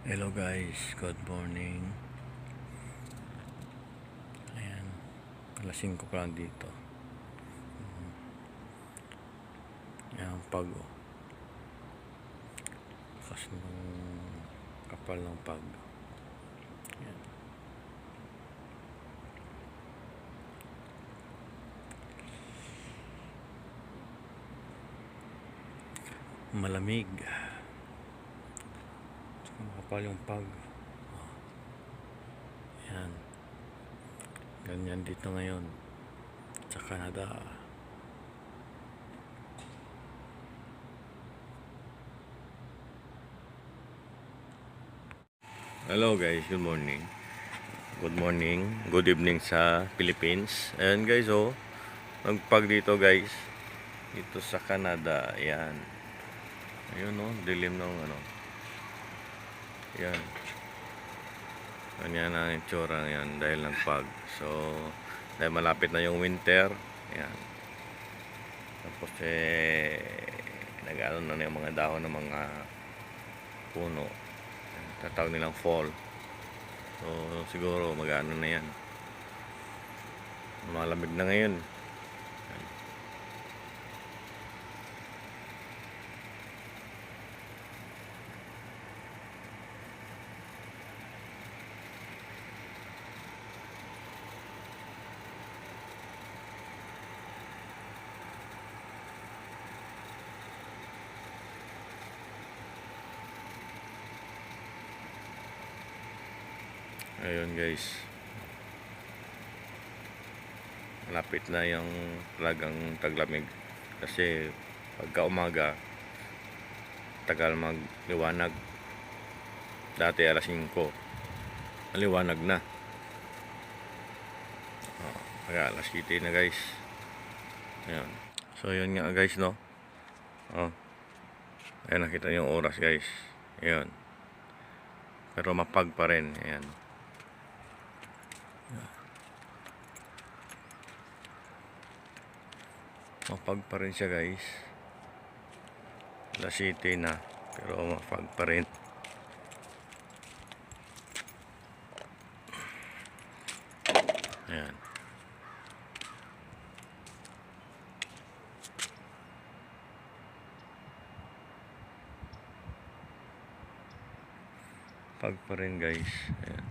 Hello guys, good morning. Ayan, alas 5 pa lang dito. Mm. Ayan, pag oh. Kasi nung kapal ng pag. Ayan. Malamig. Tsaka makapal yung pag. Ayan. Ganyan dito ngayon. Sa Canada. Hello guys, good morning. Good morning, good evening sa Philippines. Ayan guys oh. Magpag dito guys. Dito sa Canada. Ayan. Ayun oh, dilim ng ano. Ayan. Ganyan ang itsura yan dahil ng pag. So, dahil malapit na yung winter. Ayan. Tapos eh, nag-ano na yung mga dahon ng mga puno. Tatawag nilang fall. So, siguro mag-ano na yan. Malamig na ngayon. Ayun guys. Malapit na yung talagang taglamig. Kasi pagka umaga, tagal magliwanag. Dati alas 5. Maliwanag na. Oh, kaya alas 7 na guys. Ayan. So yun nga guys no. Oh. Ayan nakita yung oras guys. Ayan. Pero mapag pa rin. Ayan. Mapag pa rin siya guys. Alas 7 na. Pero mapag pa rin. Ayan. Pag pa rin guys. Ayan.